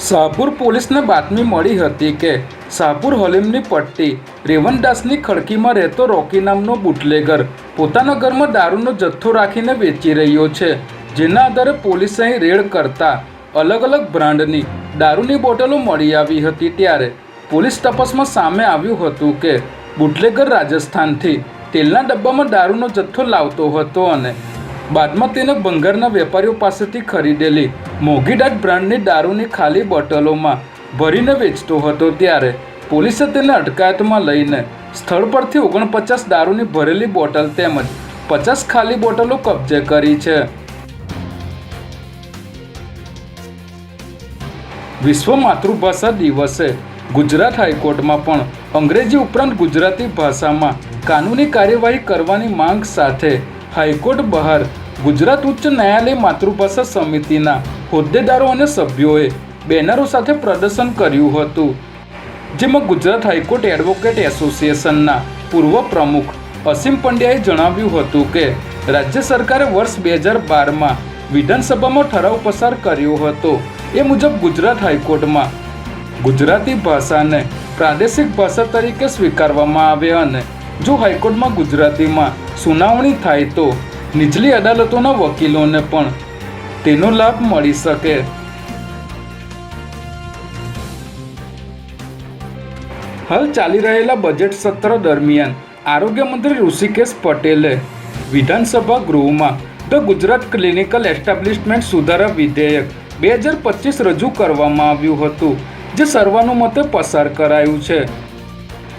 શાહપુર પોલીસને બાતમી મળી હતી કે શાહપુર હલીમની પટ્ટી રેવનદાસની ખડકીમાં રહેતો રોકી નામનો બુટલેગર પોતાના ઘરમાં દારૂનો જથ્થો રાખીને વેચી રહ્યો છે, જેના આધારે પોલીસે અહીં રેડ કરતા અલગ અલગ બ્રાન્ડની દારૂની બોટલો મળી આવી હતી ત્યારે પોલીસ તપાસમાં સામે આવ્યું હતું કે બુટલેગર રાજસ્થાનથી તેલના ડબ્બામાં દારૂનો જથ્થો લાવતો હતો અને બાદમાં તેને બંગારના વેપારીઓ પાસેથી ખરીદેલી મોઘીડાટ બ્રાન્ડની દારૂની ખાલી બોટલોમાં ભરીને વેચતો હતો ત્યારે પોલીસે તેને અટકાયતમાં લઈને સ્થળ પરથી ઓગણપચાસ દારૂની ભરેલી બોટલ તેમજ પચાસ ખાલી બોટલો કબજે કરી છે. વિશ્વ માતૃભાષા દિવસે ગુજરાત હાઈકોર્ટમાં પણ અંગ્રેજી ઉપરાંત ગુજરાતી ભાષામાં કાનૂની કાર્યવાહી કરવાની માંગ સાથે હાઈકોર્ટ બહાર ગુજરાત ઉચ્ચ ન્યાયાલય માતૃભાષા સમિતિના હોદ્દેદારો અને સભ્યોએ બેનરો સાથે પ્રદર્શન કર્યું હતું, જેમાં ગુજરાત હાઈકોર્ટ એડવોકેટ એસોસિએશનના પૂર્વ પ્રમુખ અસીમ પંડ્યાએ જણાવ્યું હતું કે, રાજ્ય સરકારે વર્ષ બે હજાર બારમાં વિધાનસભામાં ઠરાવ પસાર કર્યો હતો. એ મુજબ ગુજરાત હાઈકોર્ટમાં ગુજરાતી ભાષાને પ્રાદેશિક ભાષા તરીકે સ્વીકારવામાં આવે અને જો હાઈકોર્ટમાં ગુજરાતીમાં સુનાવણી થાય તો નીચલી અદાલતોના વકીલોને પણ તેનો લાભ મળી શકે. હાલ ચાલી રહેલા બજેટ સત્ર દરમિયાન આરોગ્ય મંત્રી ઋષિકેશ પટેલે વિધાનસભા ગૃહમાં ધ ગુજરાત ક્લિનિકલ એસ્ટાબ્લિશમેન્ટ સુધારા વિધેયક બે હજાર પચીસ રજૂ કરવામાં આવ્યું હતું, જે સર્વાનુમતે પસાર કરાયું છે.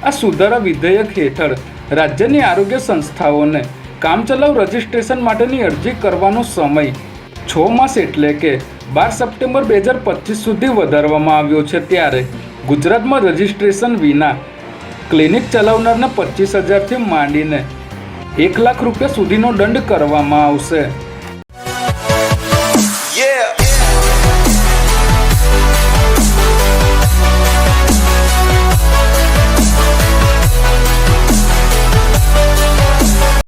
આ સુધારા વિધેયક હેઠળ રાજ્યની આરોગ્ય સંસ્થાઓને કામચલાઉ રજિસ્ટ્રેશન માટેની અરજી કરવાનો સમય છ માસ એટલે કે બાર સપ્ટેમ્બર બે હજાર પચીસ સુધી વધારવામાં આવ્યો છે ત્યારે ગુજરાતમાં રજિસ્ટ્રેશન વિના ક્લિનિક ચલાવનારને પચીસ હજારથી માંડીને એક લાખ રૂપિયા સુધીનો દંડ કરવામાં આવશે.